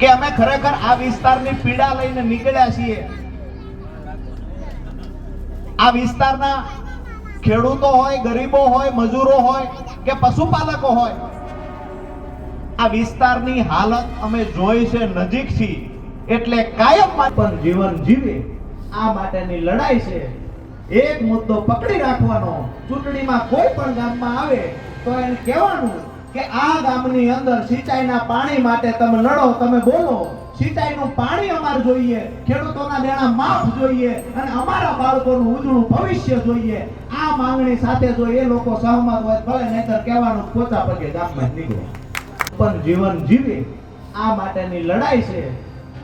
કે અમે ખરેખર આ વિસ્તારની પીડા લઈને નીકળ્યા છીએ. આ વિસ્તારના ખેડૂતો હોય, ગરીબો હોય, મજૂરો હોય કે પશુપાલકો હોય, આ વિસ્તારની હાલત અમે જોઈ છે નજીકથી એટલે કાયમ પણ જીવન જીવે, આ માટેની લડાઈ છે. એક મુદ્દો પકડી રાખવાનો, ચૂંટણીમાં કોઈ પણ ગામમાં આવે તો એને કહેવાનું કે આ ગામની અંદર સિંચાઈના પાણી માટે તમે લડો તમે બોલો. સિંચાઈનું પાણી અમારે જોઈએ, ખેડૂતોના દેણા માફ જોઈએ અને અમારા બાળકોનું ઉજળું ભવિષ્ય જોઈએ. આ માંગણી સાથે જો એ લોકો સહમત હોય, ભલે નહીતર કહેવાનું પોતા પગે ગામમાં નીકળે. પણ જીવન જીવે, આ માટેની લડાઈ છે.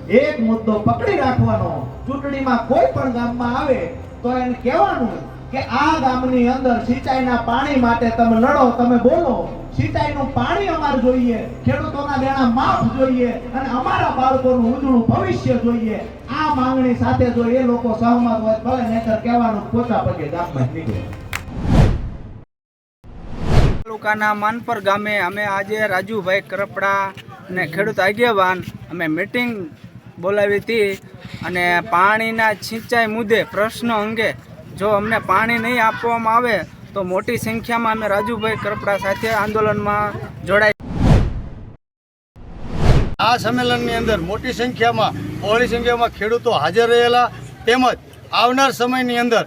એક મુદ્દો પકડી રાખવાનો. ચૂંટણીમાં કોઈ પણ ગામમાં આવે, તો એને કહેવાનું કે આ ગામની અંદર સિંચાઈના પાણી માટે તમે લડો, તમે બોલો. સિંચાઈનું પાણી અમારે જોઈએ, ખેડૂતોના દેણા માફ જોઈએ અને અમારા બાળકોનું ઉજળું ભવિષ્ય જોઈએ. આ માંગણી સાથે જો એ લોકો સહમત હોય, ભલે નહીતર કહેવાનું પોતા પગે ગામમાં નીકળે. તાલુકાના માનપર ગામે અમે આજે રાજુભાઈ કરપડા અને ખેડૂત આગેવાન અમે મિટિંગ બોલાવી હતી અને પાણીના સિંચાઈ મુદ્દે પ્રશ્ન અંગે જો અમને પાણી નહીં આપવામાં આવે તો મોટી સંખ્યામાં અમે રાજુભાઈ કરપડા સાથે આંદોલનમાં જોડાય આ સંમેલનની અંદર મોટી સંખ્યામાં બહોળી સંખ્યામાં ખેડૂતો હાજર રહેલા તેમજ આવનાર સમયની અંદર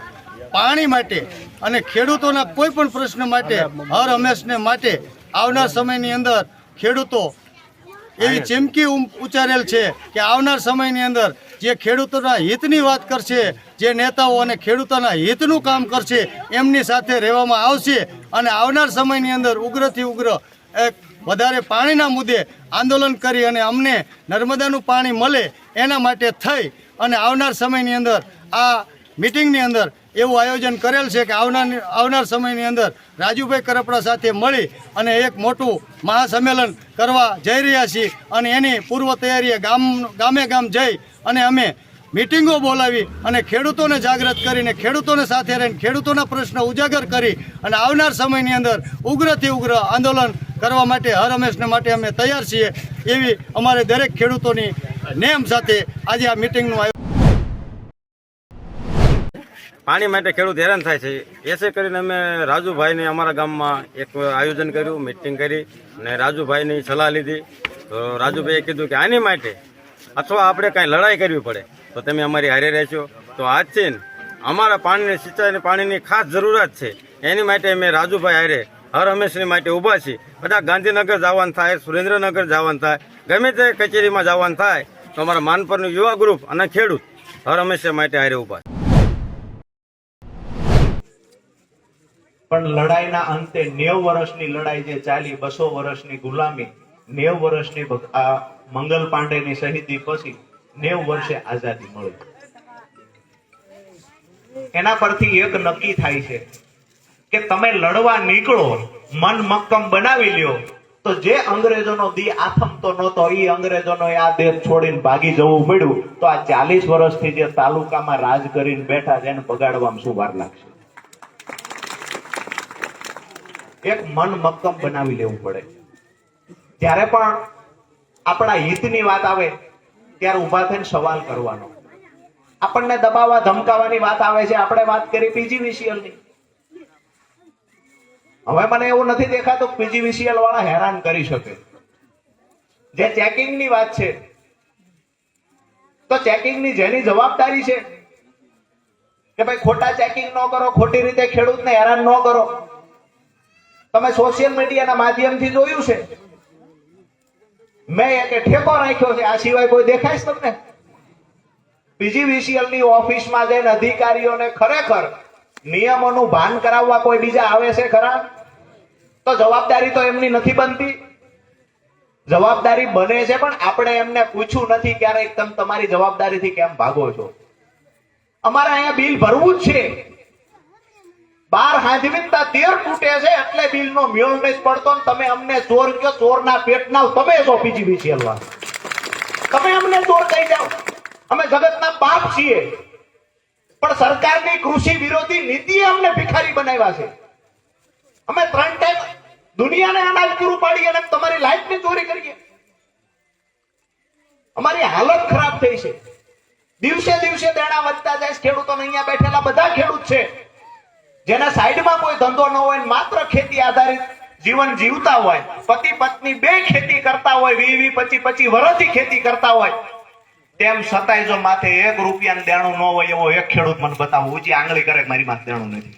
પાણી માટે અને ખેડૂતોના કોઈ પણ પ્રશ્ન માટે હર હંમેશને માટે આવનાર સમયની અંદર ખેડૂતો એવી ચીમકી ઉમ- ઉચ્ચારેલ છે કે આવનાર સમયની અંદર જે ખેડૂતોના હિતની વાત કરશે, જે નેતાઓ અને ખેડૂતોના હિતનું કામ કરશે, એમની સાથે રહેવામાં આવશે અને આવનાર સમયની અંદર ઉગ્રથી ઉગ્ર એક વધારે પાણીના મુદ્દે આંદોલન કરી અને અમને નર્મદાનું પાણી મળે એના માટે થઈ અને આવનાર સમયની અંદર આ મિટિંગની અંદર એવું આયોજન કરેલ છે કે આવનાર આવનાર સમયની અંદર રાજુભાઈ કરપડા સાથે મળી અને એક મોટું મહાસંમેલન કરવા જઈ રહ્યા છીએ અને એની પૂર્વ તૈયારીએ ગામ ગામે ગામ જઈ અને અમે મિટિંગો બોલાવી અને ખેડૂતોને જાગૃત કરીને, ખેડૂતોને સાથે રહીને, ખેડૂતોના પ્રશ્ન ઉજાગર કરી અને આવનાર સમયની અંદર ઉગ્રથી ઉગ્ર આંદોલન કરવા માટે, હર હંમેશને માટે અમે તૈયાર છીએ એવી અમારે દરેક ખેડૂતોની નેમ સાથે આજે આ મિટિંગનું આયોજન પાણી માટે ખેડૂત હેરાન થાય છે. એસે કરીને અમે રાજુભાઈને અમારા ગામમાં એક આયોજન કર્યું, મિટિંગ કરી અને રાજુભાઈની સલાહ લીધી. તો રાજુભાઈએ કીધું કે આની માટે અથવા આપણે કાંઈ લડાઈ કરવી પડે, તો તમે અમારી હારે રહેશો. તો આજથી અમારા પાણીની સિંચાઈની પાણીની ખાસ જરૂરિયાત છે. એની માટે અમે રાજુભાઈ હારે, હર હંમેશની માટે ઊભા છીએ. બધા ગાંધીનગર જવાનું થાય, સુરેન્દ્રનગર જવાનું થાય, ગમે તે કચેરીમાં જવાનું થાય, તો અમારા માનપરનું યુવા ગ્રુપ અને ખેડૂત હર હંમેશા માટે હારે ઊભા પણ લડાઈના અંતે નેવ વર્ષની લડાઈ જે ચાલી, બસો વર્ષની ગુલામી, નેવ વર્ષની મંગલ પાંડેની શહીદી પછી નેવ વર્ષે આઝાદી મળી. એના પરથી એક નક્કી થાય છે કે તમે લડવા નીકળો, મન મક્કમ બનાવી લ્યો, તો જે અંગ્રેજોનો દી આથમતો નહોતો એ અંગ્રેજોનો આ દેશ છોડીને ભાગી જવું પડ્યું તો આ ચાલીસ વર્ષથી જે તાલુકામાં રાજ કરીને બેઠા છે, એને બગાડવામાં શું વાર લાગશે? એક મન મક્કમ બનાવી લેવું પડે. જ્યારે પણ આપણા હિતની વાત આવે, ત્યારે ઊભા થઈને સવાલ કરવાનો. આપણને દબાવવા, ધમકાવાની વાત આવે છે, આપણે વાત કરી પીજીવીસીએલની હવે મને એવું નથી દેખાતું પીજીવીસીએલ વાળા હેરાન કરી શકે. જે ચેકિંગની વાત છે, તો ચેકિંગની જેની જવાબદારી છે કે ભાઈ ખોટા ચેકિંગ ન કરો, ખોટી રીતે ખેડૂતને હેરાન ન કરો. તમે સોશિયલ મીડિયાના માધ્યમથી જોયું છે. મેં એક ઠેકો રાખ્યો છે. આ સિવાય કોઈ દેખાય તમને? પીજીવીસીએલની ઓફિસમાં જઈને અધિકારીઓને ખરેખર નિયમોનું ભાન કરાવવા કોઈ બીજા આવે છે ખરા? તો જવાબદારી તો એમની નથી બનતી. જવાબદારી બને છે, પણ આપણે એમને પૂછ્યું નથી ક્યારેક તમે તમારી જવાબદારીથી કેમ ભાગો છો? અમારે અહીંયા બિલ ભરવું જ છે. બાર હાજવીનતા તેર તૂટે છે એટલે બિલનો મેળ નહીં પડતો ને તમે અમને ચોર કયો? ચોરના પેટના તમે છો પીજીવીસીએલ વાળા તમે અમને ચોર કહી જાઓ. અમે જગત ના બાપ છીએ. પણ સરકારની કૃષિ વિરોધી નીતિએ અમને ભિખારી બનાવ્યા છે. અમે ત્રણ ટાઈમ દુનિયાને અનાજ પૂરું પાડીએ અને તમારી લાઈફની ચોરી કરીએ. અમારી હાલત ખરાબ થઈ છે. દિવસે દિવસે દેણા વધતા જાય. ખેડૂતોને અહીંયા બેઠેલા બધા ખેડૂત છે. જેના સાઈડમાં કોઈ ધંધો ન હોય માત્ર ખેતી આધારિત જીવન જીવતા હોય. પતિ પત્ની બે ખેતી કરતા હોય વી વી પચી પચી વર્ષથી ખેતી કરતા હોય. તેમ છતાંય જો માથે એક રૂપિયાનું દેણું ન હોય એવો એક ખેડૂત મને બતાવો, ઊંચી આંગળી કરે મારી માથે દેણું નથી.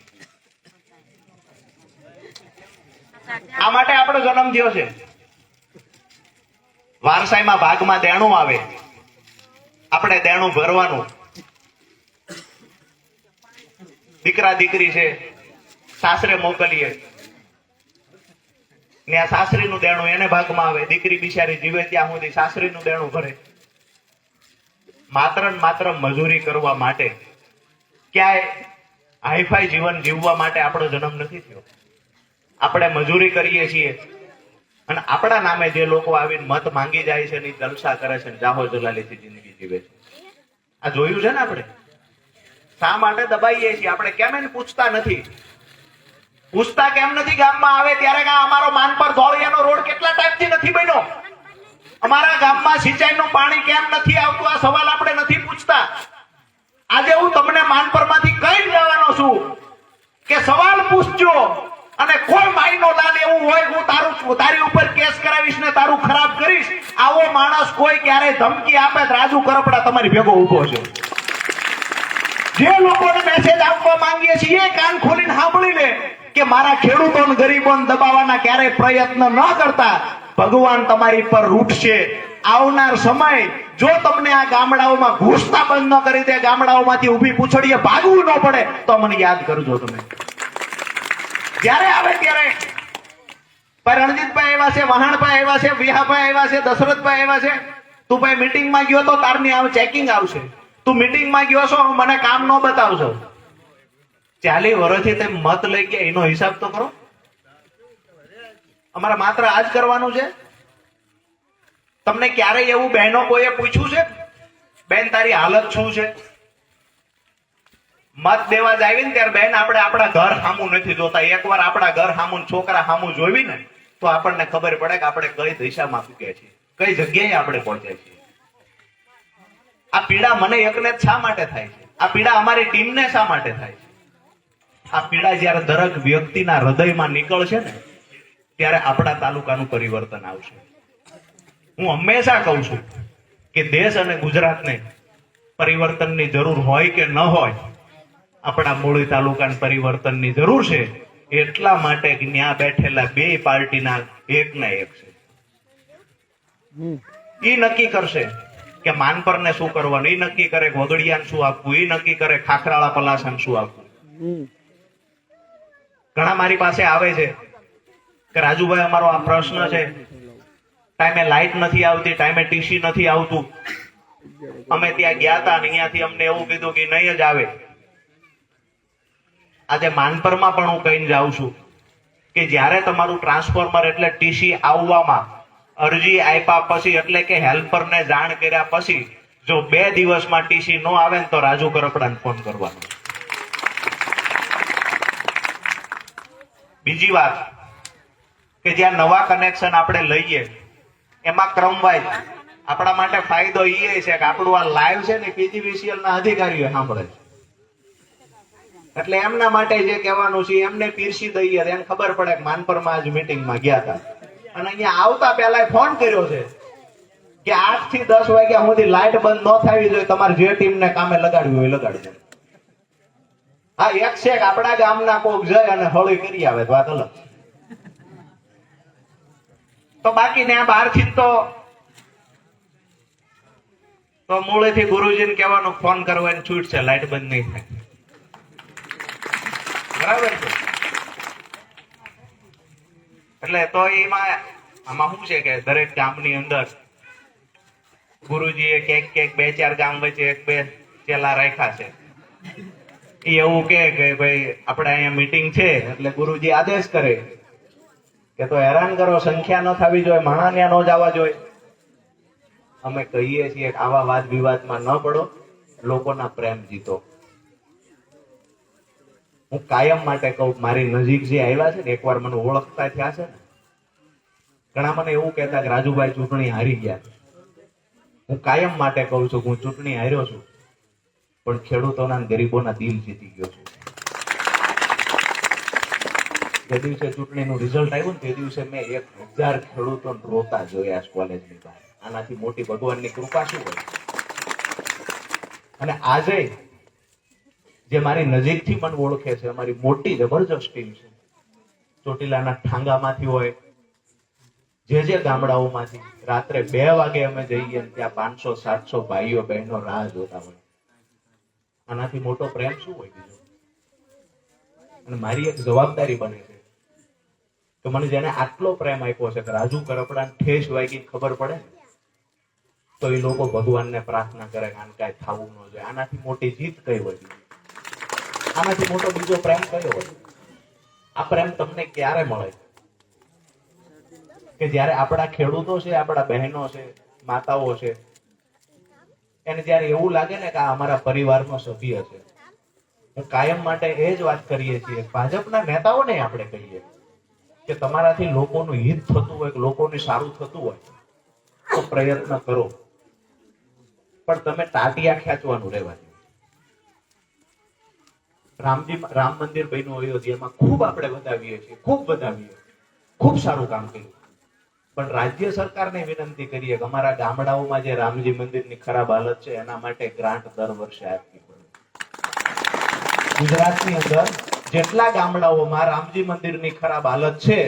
આ માટે આપણો જન્મ થયો છે. વારસાઈમાં ભાગમાં દેણું આવે. આપણે દેણું ભરવાનું. દીકરા દીકરી છે, સાસરે મોકલીએ ને આ સાસરીનું દેણું એને ભાગમાં આવે, દીકરી બિચારી જીવે ત્યાં સુધી સાસરીનું દેણું ભરે. માત્ર ને માત્ર મજૂરી કરવા માટે, ક્યાંય હાઈફાઈ જીવન જીવવા માટે આપણો જન્મ નથી થયો. આપણે મજૂરી કરીએ છીએ, અને આપણા નામે જે લોકો આવીને મત માંગી જાય છે ને ઈ જલસા કરે છે ને જાહો જલાલીથી જિંદગી જીવે છે. આ જોયું છે ને આપણે? શા માટે દબાઈએ છીએ? આપણે કેમ એને પૂછતા નથી? પૂછતા કેમ નથી ગામમાં આવે ત્યારે અમારો માન પર ધોળિયાનો રોડ કેટલા ટાઈમથી નથી બન્યો? અમારા ગામમાં સિંચાઈનું પાણી કેમ નથી આવતું? આ સવાલ આપણે નથી પૂછતા. આજે હું તમને માનપરમાંથી કઈ જવાનો છું કે સવાલ પૂછજો અને કોઈ માઈનો લાલ એવું હોય હું તારું તારી ઉપર કેસ કરાવીશ ને તારું ખરાબ કરીશ, આવો માણસ કોઈ ક્યારે ધમકી આપે રાજુ કરપડા તમારી ભેગો ઊભો છે. જે લોકોને મેસેજ આપવા માંગીએ છીએ એ કાન ખોલીને સાંભળી લે કે મારા ખેડૂતોને ગરીબોને દબાવવાના ક્યારેય પ્રયત્ન ન કરતા, ભગવાન તમારી પર રૂટશે. આવનાર સમય જો તમને આ ગામડાઓમાં ઘૂસતા બંધ ન કરી દે, ગામડાઓમાંથી ઊભી પૂછડીએ ભાગવું ન પડે, તો મને યાદ કરજો તમે. જ્યારે આવે ત્યારે ભાઈ રણજીતભાઈ આવ્યા છે, વહાણભાઈ આવ્યા છે, વિહાભાઈ આવ્યા છે, દશરથભાઈ આવ્યા છે, તું ભાઈ મીટિંગમાં ગયો તો તારની આવ ચેકિંગ આવશે. તું મિટિંગમાં ગયો છો મને કામ ન બતાવશો ચાલી વર્ષથી તે મત લઈ ગયા, એનો હિસાબ તો કરો. અમારે માત્ર આ જ કરવાનું છે. તમને ક્યારેય એવું બહેનો કોઈએ પૂછ્યું છે? બેન, તારી હાલત શું છે? મત દેવા જ આવી ને ત્યારે બેન, આપણે આપણા ઘર સામું નથી જોતા. એકવાર આપણા ઘર સામું, છોકરા સામું જોવી ને તો આપણને ખબર પડે કે આપણે કઈ દિશામાં ચૂક્યા છીએ. કઈ જગ્યાએ આપણે પહોંચ્યા છીએ. આ પીડા મને એકને શા માટે થાય છે? આ પીડા અમારી ટીમને શા માટે થાય છે? આ પીડા જ્યારે દરેક વ્યક્તિના હૃદયમાં નીકળશે ને ત્યારે આપણા તાલુકાનું પરિવર્તન આવશે. હું હંમેશા કહું છું કે દેશ અને ગુજરાતને પરિવર્તનની જરૂર હોય કે ન હોય આપણા મૂળી તાલુકાને પરિવર્તનની જરૂર છે. એટલા માટે કે ત્યાં બેઠેલા બે પાર્ટીના એક ના એક છે. ઈ નક્કી કરશે કે માનપરને શું કરવાનું? એ નક્કી કરે વગડિયાને શું આપવું? એ નક્કી કરે ખાખરાળા પલાસાને શું આપવું? ઘણા મારી પાસે આવે છે કે રાજુભાઈ અમારો આ પ્રશ્ન છે. ટાઈમે લાઈટ નથી આવતી ટાઈમે ટીસી નથી આવતું. અમે ત્યાં ગયા હતા અને અહીંયાથી અમને એવું કીધું કે નહીં જ આવે. આજે માનપરમાં પણ હું કહીને જાઉં છું કે જ્યારે તમારું ટ્રાન્સફોર્મર એટલે ટીસી આવવામાં અરજી આપ્યા પછી, એટલે કે હેલ્પરને જાણ કર્યા પછી, જો બે દિવસમાં ટીસી ન આવે ને તો રાજુ કરપડાને ફોન કરવાનો. બીજી વાત, કે જ્યાં નવા કનેક્શન આપણે લઈએ, એમાં ક્રમવાઇઝ આપણા માટે ફાયદો એ છે કે આપણું આ લાઈવ છે ને પીજીવીસીએલ ના અધિકારીઓ સાંભળે છે. એટલે એમના માટે જે કહેવાનું છે, એમને પીરસી દઈએ એને ખબર પડે કે માનપરમાં આજ મિટિંગમાં ગયા હતા. અને અહીંયા આવતા પહેલા ફોન કર્યો છે કે આઠથી દસ વાગ્યા સુધી લાઇટ બંધ ન થવી જોઈએ, તમારે જે ટીમને કામે લગાડવી હોય લગાડજો. હા, એક છે આપણા ગામના કોક જાય અને હળી કરી આવે વાત અલગ તો બાકી ને બહારથી થી તો તો મૂળેથી ગુરુજીને કહેવાનું ફોન કરવાની છૂટ છે લાઇટ બંધ નહીં થાય. બરાબર છે? એટલે તો એમાં, આમાં શું છે કે દરેક ગામની અંદર ગુરુજીએ ક્યાંક ક્યાંક બે ચાર ગામ વચ્ચે એક બે ચેલા રાખ્યા છે. એ એવું કે ભાઈ, આપણે અહીંયા મીટિંગ છે, એટલે ગુરુજી આદેશ કરે કે તો હેરાન કરો, સંખ્યા ન થવી જોઈએ ત્યાં ન જવા જોઈએ. અમે કહીએ છીએ આવા વાદ વિવાદમાં ન પડો, લોકોના પ્રેમ જીતો. હું કાયમ માટે કહું, મારી નજીક જે આવ્યા છે ને, એકવાર મને ઓળખતા થયા છે ને, ઘણા મને એવું કહેતા કે, રાજુભાઈ, ચૂંટણી હારી ગયા હું કાયમ માટે કહું છું હું ચૂંટણી હાર્યો છું, પણ ખેડૂતોના ગરીબોના દિલ જીતી ગયો છું. જે દિવસે ચૂંટણીનું રિઝલ્ટ આવ્યું ને, તે દિવસે મેં એક હજાર ખેડૂતો રોતા જોયા કોલેજની બહાર. આનાથી મોટી ભગવાનની કૃપા શું હોય? અને આજે જે મારી નજીકથી પણ ઓળખે છે અમારી મોટી જબરજસ્ત ટીમ છે. ચોટીલાના ઠાંગામાંથી હોય, જે જે ગામડાઓમાંથી રાત્રે બે વાગે અમે જઈએ ત્યાં પાંચસો, સાતસો ભાઈઓ બહેનો રાહ જોતા હોય. આનાથી મોટો પ્રેમ શું હોય બીજો? અને મારી એક જવાબદારી બને છે તો મને જેને આટલો પ્રેમ આપ્યો છે કે રાજુ કરપડાને ઠેસ વાગી ખબર પડે તો એ લોકો ભગવાનને પ્રાર્થના કરે કે આને કાંઈ થવું ન જોઈએ. આનાથી મોટી જીત કઈ હોય? આનાથી મોટો બીજો પ્રેમ કયો હોય? આ પ્રેમ તમને ક્યારે મળે? કે જ્યારે આપણા ખેડૂતો છે, આપણા બહેનો છે, માતાઓ છે, એને જ્યારે એવું લાગે ને કે આ અમારા પરિવારનો સભ્ય છે, હું કાયમ માટે એ જ વાત કરીએ છીએ, ભાજપના નેતાઓને આપણે કહીએ કે તમારાથી લોકોનું હિત થતું હોય, લોકોને સારું થતું હોય, તો પ્રયત્ન કરો. પણ તમે તાટિયા ખેંચવાનું રહેવા દો. રામજી રામ મંદિર બન્યું અયોધ્યામાં ખૂબ આપણે વધાવીએ છીએ, ખૂબ વધાવીએ ખૂબ સારું કામ કર્યું. પણ રાજ્ય સરકારને વિનંતી કરીએ કે અમારા ગામડાઓમાં જે રામજી મંદિરની ખરાબ હાલત છે, એના માટે ગ્રાન્ટ દર વર્ષે આપવી પડે. ગુજરાતની અંદર જેટલા ગામડાઓમાં રામજી મંદિરની ખરાબ હાલત છે,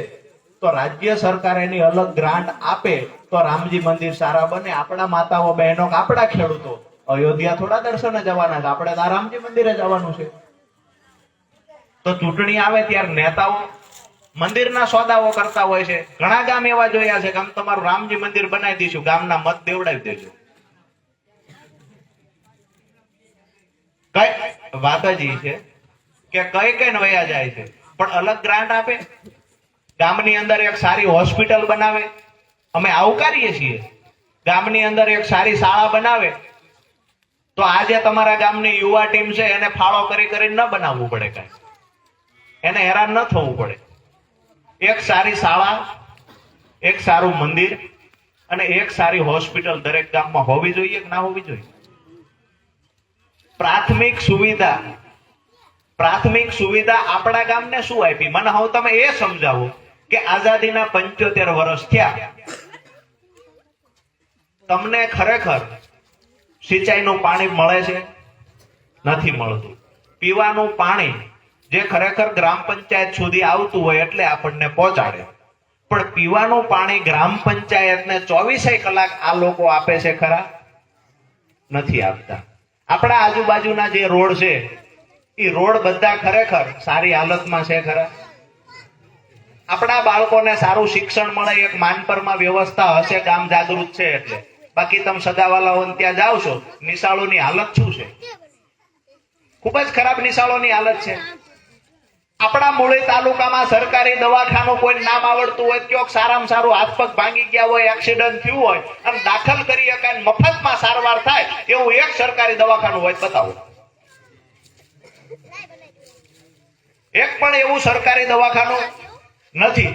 તો રાજ્ય સરકાર એની અલગ ગ્રાન્ટ આપે તો રામજી મંદિર સારા બને. આપણા માતાઓ બહેનો આપણા ખેડૂતો અયોધ્યા થોડા દર્શને જવાના છે. આપણે રામજી મંદિરે જવાનું છે. તો ચૂંટણી આવે ત્યારે નેતાઓ મંદિરના સોદાઓ કરતા હોય છે. ઘણા ગામ એવા જોયા છે કે આમ તમારું રામજી મંદિર બનાવી દઈશું, ગામના મત દેવડાવી દેજો. કઈ વાત જ છે કે કઈ કઈ વયા જાય છે. પણ અલગ ગ્રાન્ટ આપે. ગામની અંદર એક સારી હોસ્પિટલ બનાવે. અમે આવકારીએ છીએ. ગામની અંદર એક સારી શાળા બનાવે. તો આજે તમારા ગામની યુવા ટીમ છે એને ફાળો કરી કરીને ન બનાવવું પડે કાંઈ. એને હેરાન ન થવું પડે. એક સારી શાળા, એક સારું મંદિર અને એક સારી હોસ્પિટલ દરેક ગામમાં હોવી જોઈએ કે ના હોવી જોઈએ? પ્રાથમિક સુવિધા પ્રાથમિક સુવિધા આપણા ગામને શું આપી? મને હવે તમે એ સમજાવો કે આઝાદીના પંચોતેર વર્ષ થયા. તમને ખરેખર સિંચાઈનું પાણી મળે છે? નથી મળતું. પીવાનું પાણી જે ખરેખર ગ્રામ પંચાયત સુધી આવતું હોય એટલે આપણને પહોંચાડે. પણ પીવાનું પાણી ગ્રામ પંચાયતને ચોવીસે કલાક આ લોકો આપે છે ખરા? નથી આપતા. આપણા આજુબાજુના જે રોડ છે એ રોડ બધા ખરેખર સારી હાલતમાં છે ખરા? આપણા બાળકોને સારું શિક્ષણ મળે, એક માનપરમાં વ્યવસ્થા હશે, ગામ જાગૃત છે એટલે. બાકી તમે સગાવાલાઓને ત્યાં જાઓ છો, નિશાળોની હાલત શું છે? ખૂબ જ ખરાબ નિશાળોની હાલત છે. આપણા મૂળી તાલુકામાં સરકારી દવાખાનું કોઈ નામ આવડતું હોય, ક્યોક સારામાં સારું હાથ પગ ભાંગી ગયા હોય એક્સિડન્ટ થયું હોય અને દાખલ કરી શકાય મફતમાં સારવાર થાય, એવું એક સરકારી દવાખાનું હોય, બતાવો. એક પણ એવું સરકારી દવાખાનું નથી.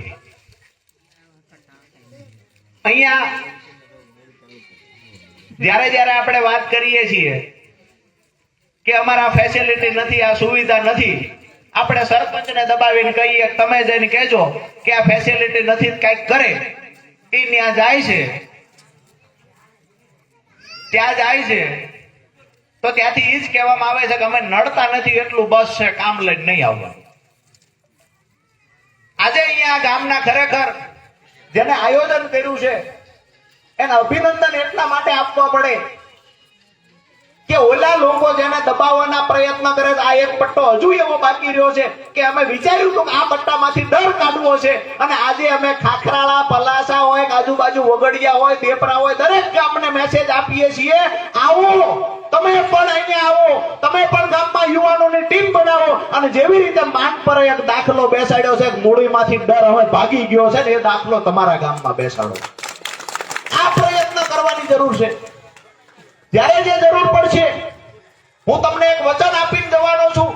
અહીંયા જ્યારે જ્યારે આપણે વાત કરીએ છીએ કે અમારા ફેસિલિટી નથી, આ સુવિધા નથી આપણે સરપંચને દબાવીને કહીએ, તમે જઈને કહેજો કે આ ફેસિલિટી નથી કંઈક કરે. એ ત્યાં જાય છે. ત્યાં જાય છે. તો ત્યાંથી એ જ કહેવામાં આવે છે કે અમે નડતા નથી એટલું બસ છે, કામ લઈને નહીં આવવાનું. આજે અહીંયા ગામના ખરેખર જેને આયોજન કર્યું છે, એને અભિનંદન એટલા માટે આપવા પડે કે ઓલા લોકો જેને દબાવવાના પ્રયત્ન કરે આ એક પટ્ટો હજુ એવો બાકી રહ્યો છે કે અમે વિચાર્યું હતું આ પટ્ટામાંથી ડર કાઢવો છે. અને આજે અમે ખાખરાળા, પલાસા હોય, આજુબાજુ વગડિયા હોય, દેપરા હોય, દરેક ગામને મેસેજ આપીએ છીએ, આવો, તમે પણ અહીંયા આવો, તમે પણ ગામમાં યુવાનોની ટીમ બનાવો. અને જેવી રીતે માન પર એક દાખલો બેસાડ્યો છે મૂળીમાંથી ડર હવે ભાગી ગયો છે ને એ દાખલો તમારા ગામમાં બેસાડો. આ પ્રયત્ન કરવાની જરૂર છે. જ્યારે જે જરૂર પડશે, હું તમને એક વચન આપીને જવાનો છું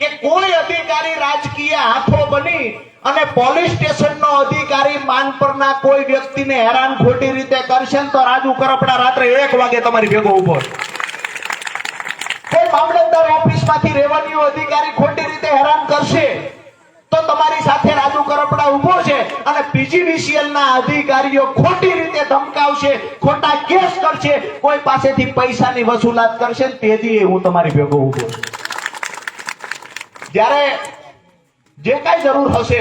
કે કોઈ અધિકારી રાજકીય હાથો બની અને પોલીસ સ્ટેશનનો અધિકારી માન પરના કોઈ વ્યક્તિને હેરાન ખોટી રીતે કરશે તો રાજુ કરપડા રાત્રે એક વાગે તમારી ભેગો ઊભો. કોઈ મામલતદાર ઓફિસમાંથી રેવન્યુ અધિકારી ખોટી રીતે હેરાન કરશે તો તમારી સાથે રાજુ કરપડા ઊભો છે અને પીજીવીસીએલ ના અધિકારીઓ ખોટી રીતે ધમકાવશે, ખોટા કેસ કરશે, કોઈ પાસેથી પૈસાની વસૂલાત કરશે તેથી હું તમારી ભેગો ઊભો જ્યારે જે કાંઈ જરૂર હશે,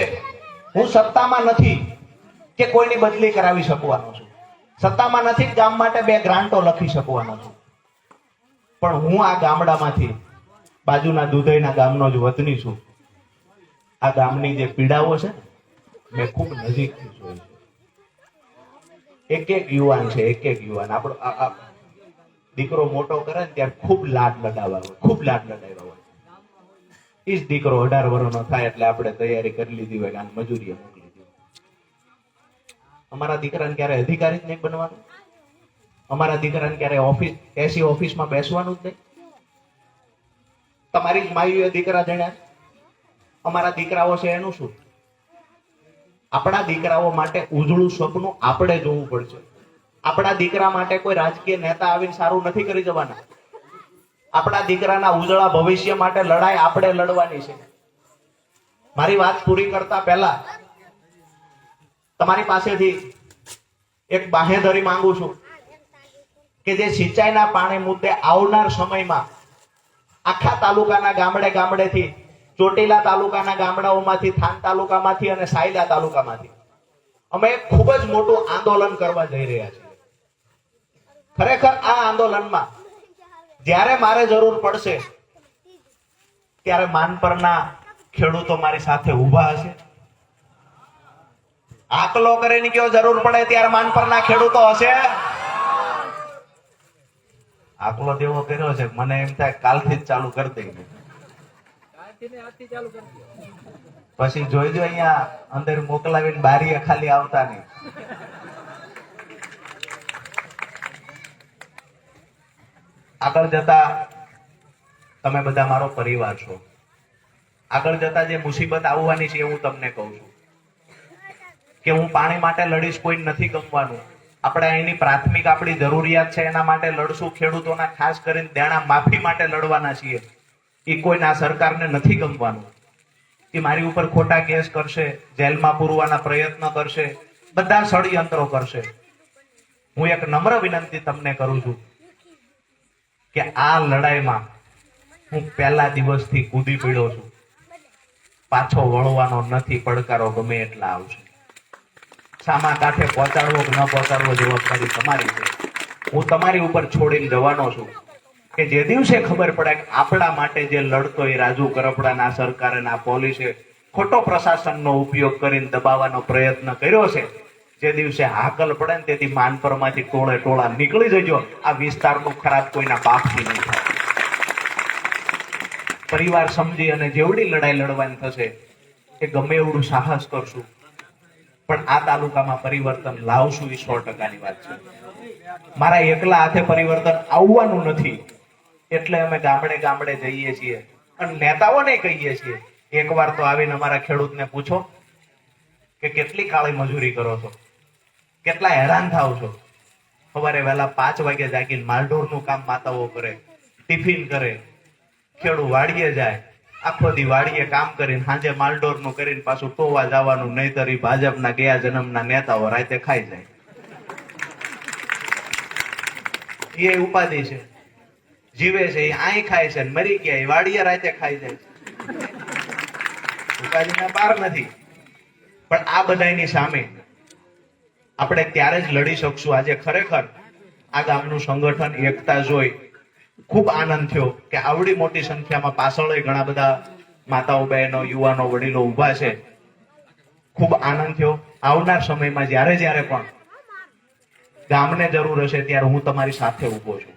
હું સત્તામાં નથી કે કોઈની બદલી કરાવી શકવાનો છું. સત્તામાં નથી, ગામ માટે બે ગ્રાન્ટો લખી શકવાનો છું. પણ હું આ ગામડામાંથી, બાજુના દુધઈના ગામનો જ વતની છું. આ ગામની જે પીડાઓ છે મેં ખૂબ નજીકથી જોઈ એક એક યુવાન છે, એક એક યુવાન. આપણો દીકરો મોટો કરે ને ત્યારે ખૂબ લાડ લડાવવા ખૂબ લાડ લડાવ્યા હોય. એ જ દીકરો અઢાર વર્ષનો થાય એટલે આપણે તૈયારી કરી લીધી હોય અને મજૂરીએ મોકલી દીધી અમારા દીકરાને ક્યારે અધિકારી જ નહીં બનવાનું? અમારા દીકરાને ક્યારે ઓફિસ, એસી ઓફિસમાં બેસવાનું જ નહીં? તમારી જ માયુએ દીકરા જણ્યા અમારા દીકરાઓ છે એનું શું? આપણા દીકરાઓ માટે ઉજળું સપનું આપણે જોવું પડશે. આપણા દીકરા માટે કોઈ રાજકીય નેતા આવીને સારું નથી કરી જવાના. આપણા દીકરાના ઉજળા ભવિષ્ય માટે લડાઈ આપણે લડવાની છે. મારી વાત પૂરી કરતા પહેલા તમારી પાસેથી એક બાહેધરી માંગુ છું કે જે સિંચાઈના પાણી મુદ્દે આવનાર સમયમાં આખા તાલુકાના ગામડે ગામડેથી ચોટીલા તાલુકાના ગામડાઓમાંથી, થાન તાલુકામાંથી અને સાયલા તાલુકામાંથી. અમે ખૂબ જ મોટું આંદોલન કરવા જઈ રહ્યા છીએ. ખરેખર આ આંદોલનમાં જ્યારે મારે જરૂર પડશે, ત્યારે માનપરના ખેડૂતો મારી સાથે ઊભા હશે. આકલો કરીને કયો જરૂર પડે ત્યારે માનપરના ખેડૂતો હશે? આકલો દેવો કર્યો છે. મને એમ થાય કાલથી જ ચાલુ કરી દઈએ પછી જોઈજો અહીંયા અંદર મોકલાવીને બારી ખાલી આવતા નહીં. આગળ જતા તમે બધા મારો પરિવાર છો. આગળ જતા જે મુસીબત આવવાની છે એ હું તમને કહું છું. કે હું પાણી માટે લડીશ કોઈ નથી ગમવાનું. આપણે અહીંની પ્રાથમિક આપણી જરૂરિયાત છે, એના માટે લડશું ખેડૂતોના ખાસ કરીને દેણા માફી માટે લડવાના છીએ. એ કોઈના સરકારને નથી ગમવાનું. એ મારી ઉપર ખોટા કેસ કરશે, જેલમાં પૂરવાના પ્રયત્ન કરશે, બધા ષડયંત્રો કરશે. હું એક નમ્ર વિનંતી તમને કરું છું કે આ લડાઈમાં હું પહેલા દિવસથી કૂદી પડ્યો છું. પાછો વળવાનો નથી, પડકારો ગમે એટલા આવશે. સામા કાંઠે પહોંચાડવો કે ન પહોંચાડવો જવાબદારી તમારી છે. હું તમારી ઉપર છોડીને જવાનો છું. કે જે દિવસે ખબર પડે કે આપણા માટે જે લડતો એ રાજુ કરપડાના સરકારે ના પોલીસે ખોટો પ્રશાસનનો ઉપયોગ કરીને દબાવવાનો પ્રયત્ન કર્યો છે. જે દિવસે હાકલ પડે ને તેથી માનપરમાંથી ટોળે ટોળા નીકળી જજો. આ વિસ્તારનું ખરાબ કોઈના બાપથી નહીં પરિવાર સમજી અને જેવડી લડાઈ લડવાની થશે એ ગમે એવડું સાહસ કરશું. પણ આ તાલુકામાં પરિવર્તન લાવશું એ સો ટકાની વાત છે. મારા એકલા હાથે પરિવર્તન આવવાનું નથી. એટલે અમે ગામડે ગામડે જઈએ છીએ. અને નેતાઓને કહીએ છીએ, એકવાર તો આવીને અમારા ખેડૂતને પૂછો કે કેટલી કાળી મજૂરી કરો છો? કેટલા હેરાન થાવ છો? સવારે વહેલા પાંચ વાગે જાગીને માલઢોરનું કામ માતાઓ કરે, ટિફિન કરે, ખેડૂત વાડીએ જાય, આખો દી વાડીએ કામ કરીને સાંજે માલઢોરનું કરીને પાછું ટોવા જવાનું, નહીતર તરી ભાજપના ગયા જન્મના નેતાઓ રાતે ખાઈ જાય. એ ઉપાધિ છે. જીવે છે, એ આઈ ખાય છે મરી ગયા, એ વાડીએ રાતે ખાઈ જાય ઉપાધિના પાર નથી. પણ આ બધાની સામે આપણે ત્યારે જ લડી શકશું. આજે ખરેખર આ ગામનું સંગઠન, એકતા જોઈ ખૂબ આનંદ થયો કે આવડી મોટી સંખ્યામાં પાછળ ઘણા બધા માતાઓ, બહેનો, યુવાનો, વડીલો ઊભા છે. ખૂબ આનંદ થયો. આવનાર સમયમાં જ્યારે જ્યારે પણ ગામને જરૂર હશે ત્યારે હું તમારી સાથે ઊભો છું.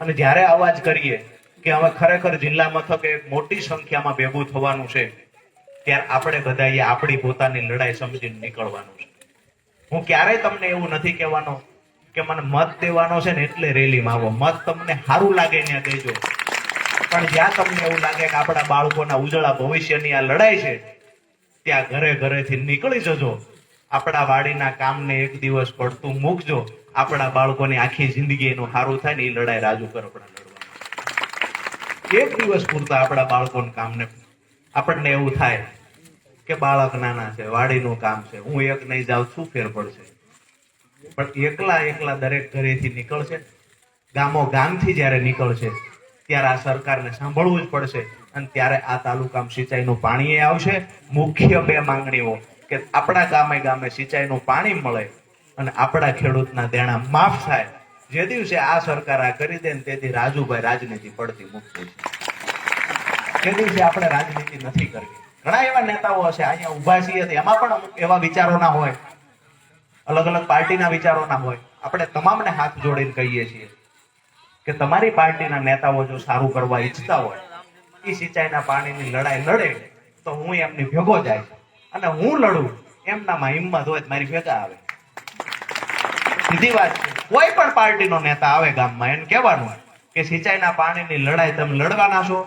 અને જ્યારે અવાજ કરીએ કે હવે ખરેખર જિલ્લા મથકે મોટી સંખ્યામાં ભેગું થવાનું છે, ત્યારે આપણે બધાએ આપણી પોતાની લડાઈ સમજીને નીકળવાનું છે. હું ક્યારેય તમને એવું નથી કહેવાનો કે મને મત દેવાનો છે ને એટલે રેલીમાં આવો. મત તમને સારું લાગે ત્યાં દેજો. પણ જ્યાં તમને એવું લાગે કે આપણા બાળકોના ઉજળા ભવિષ્યની આ લડાઈ છે, ત્યાં ઘરે ઘરેથી નીકળી જજો. આપણા વાડીના કામને એક દિવસ પડતું મૂકજો. આપણા બાળકોની આખી જિંદગી એનું સારું થાય ને એ લડાઈ રાજુ કરપડા લડવા. એક દિવસ પૂરતા આપણા બાળકોના કામને આપણને એવું થાય કે બાળક નાના છે, વાડીનું કામ છે, હું એક નહીં જાઉં, શું ફેર પડશે? પણ એકલા એકલા દરેક ઘરેથી નીકળશે. ગામો ગામથી જ્યારે નીકળશે, ત્યારે આ સરકારને સાંભળવું જ પડશે અને ત્યારે આ તાલુકામાં સિંચાઈનું પાણી આવશે. મુખ્ય બે માંગણીઓ કે આપણા ગામે ગામે સિંચાઈનું પાણી મળે અને આપણા ખેડૂતના દેણા માફ થાય. જે દિવસે આ સરકાર આ કરી દે ને તેથી રાજુભાઈ રાજનીતિ પડતી મુક્ત છે તે દિવસે આપણે રાજનીતિ નથી કરવી. ઘણા એવા નેતાઓ હશે, અહીંયા ઊભા છીએ એમાં પણ અમુક એવા વિચારો ના હોય. અલગ અલગ પાર્ટીના વિચારો ના હોય. આપણે તમામને હાથ જોડીને કહીએ છીએ કે તમારી પાર્ટીના નેતાઓ જો સારું કરવા ઈચ્છતા હોય એ સિંચાઈના પાણીની લડાઈ લડે તો હું એમની ભેગો જાય. અને હું લડું, એમનામાં હિંમત હોય મારી ભેગા આવે. સીધી વાત છે. કોઈ પણ પાર્ટીનો નેતા આવે ગામમાં, એને કહેવાનું કે સિંચાઈના પાણીની લડાઈ તમે લડવાના છો,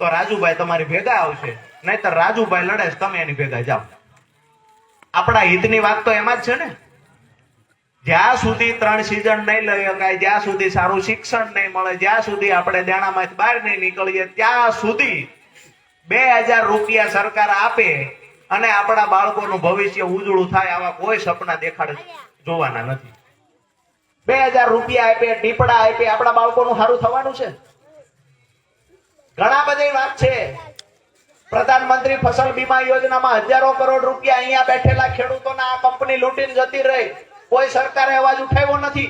તો રાજુભાઈ તમારી ભેગા આવશે, નહીતર રાજુભાઈ લડે તમે એની ભેગા જાઓ. આપણા હિતની વાત તો એમાં જ છે ને. જ્યાં સુધી ત્રણ સિઝન નહીં લઈ શકાય, જ્યાં સુધી સારું શિક્ષણ નહીં મળે, જ્યાં સુધી આપણે દેણામાંથી બહાર નહીં નીકળીએ, ત્યાં સુધી બે હજાર રૂપિયા સરકાર આપે અને આપણા બાળકોનું ભવિષ્ય ઉજળું થાય, આવા કોઈ સપના દેખાડ જોવાના નથી. બે હજાર રૂપિયા આપે ટીપડા આપે, આપણા બાળકોનું સારું થવાનું છે. ઘણા બધી વાત છે. પ્રધાનમંત્રી ફસલ બીમા યોજનામાં હજારો કરોડ રૂપિયા અહીંયા બેઠેલા ખેડૂતોના આ કંપની લૂંટીને જતી રહી. કોઈ સરકારે અવાજ ઉઠાવ્યો નથી.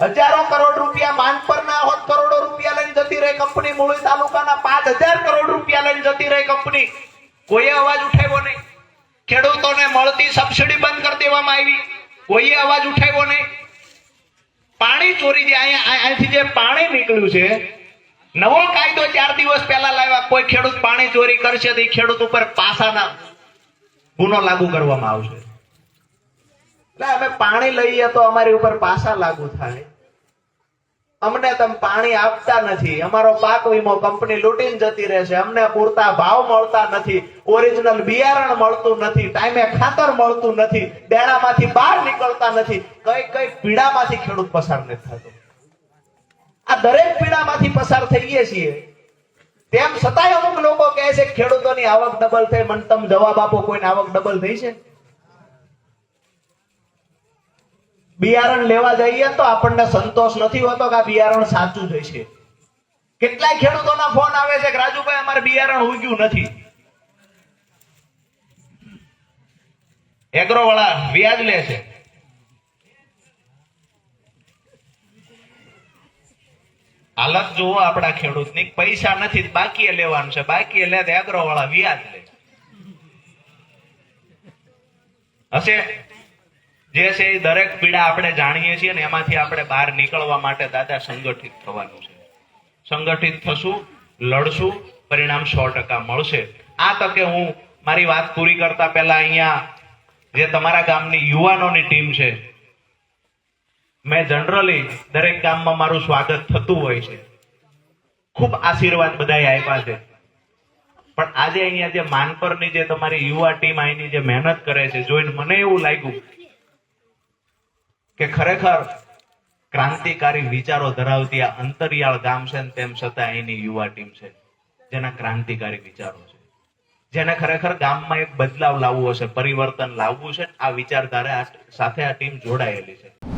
હજારો કરોડ રૂપિયા માનપરના હોત, કરોડો રૂપિયા લઈને જતી રહી કંપની. મૂળી તાલુકાના પાંચ હજાર કરોડ રૂપિયા લઈને જતી રહી કંપની. કોઈએ અવાજ ઉઠાવ્યો નહીં. ખેડૂતોને મળતી સબસિડી બંધ કરી દેવામાં આવી. કોઈએ અવાજ ઉઠાવ્યો નહીં. પાણી ચોરી જે અહીંથી જે પાણી નીકળ્યું છે, નવો કાયદો ચાર દિવસ પહેલા લાવ્યા, કોઈ ખેડૂત પાણી ચોરી કરશે તો ખેડૂત ઉપર પાસાના ગુનો લાગુ કરવામાં આવશે. એટલે અમે પાણી લઈએ તો અમારી ઉપર પાસા લાગુ થાય. અમને તમે પાણી આપતા નથી. અમારો પાક વીમો કંપની લૂંટીને જતી રહેશે અમને પૂરતા ભાવ મળતા નથી. ઓરિજિનલ બિયારણ મળતું નથી. ટાઈમે ખાતર મળતું નથી. દેણામાંથી બહાર નીકળતા નથી. કઈ કઈ પીડામાંથી ખેડૂત પસાર નથી થતો. આ દરેક પીડામાંથી પસાર થઈએ છીએ. તેમ છતાંય અમુક લોકો કહે છે ખેડૂતોની આવક ડબલ થઈ. મને તમે જવાબ આપો, કોઈને આવક ડબલ થઈ છે? બિયારણ લેવા જઈએ તો આપણને સંતોષ નથી હોતો કે આ બિયારણ સાચું જ છે કેટલાય ખેડૂતોના ફોન આવે છે કે, રાજુભાઈ, અમારે બિયારણ ઉગ્યું નથી. એગ્રો વાળા વ્યાજ લે છે. હાલત જુઓ આપણા ખેડૂતની. પૈસા નથી બાકી લેવાનું છે. બાકી લે એગ્રો વાળા વ્યાજ લે. હશે? જે છે એ દરેક પીડા આપણે જાણીએ છીએ ને એમાંથી આપણે બહાર નીકળવા માટે દાદા સંગઠિત થવાનું છે. સંગઠિત થશું, લડશું, પરિણામ સો ટકા મળશે. આ તકે હું મારી વાત પૂરી કરતા પહેલા અહીંયા જે તમારા ગામની યુવાનોની ટીમ છે, મેં જનરલી દરેક ગામમાં મારું સ્વાગત થતું હોય છે. ખૂબ આશીર્વાદ બધા આપ્યા છે. પણ આજે અહીંયા જે માનપરની જે તમારી યુવા ટીમ અહીંની જે મહેનત કરે છે, જોઈને મને એવું લાગ્યું કે ખરેખર ક્રાંતિકારી વિચારો ધરાવતી આ અંતરિયાળ ગામ છે તેમ છતાં અહીંની યુવા ટીમ છે. જેના ક્રાંતિકારી વિચારો છે. જેને ખરેખર ગામમાં એક બદલાવ લાવવો છે, પરિવર્તન લાવવું છે, આ વિચારધારા સાથે આ ટીમ જોડાયેલી છે.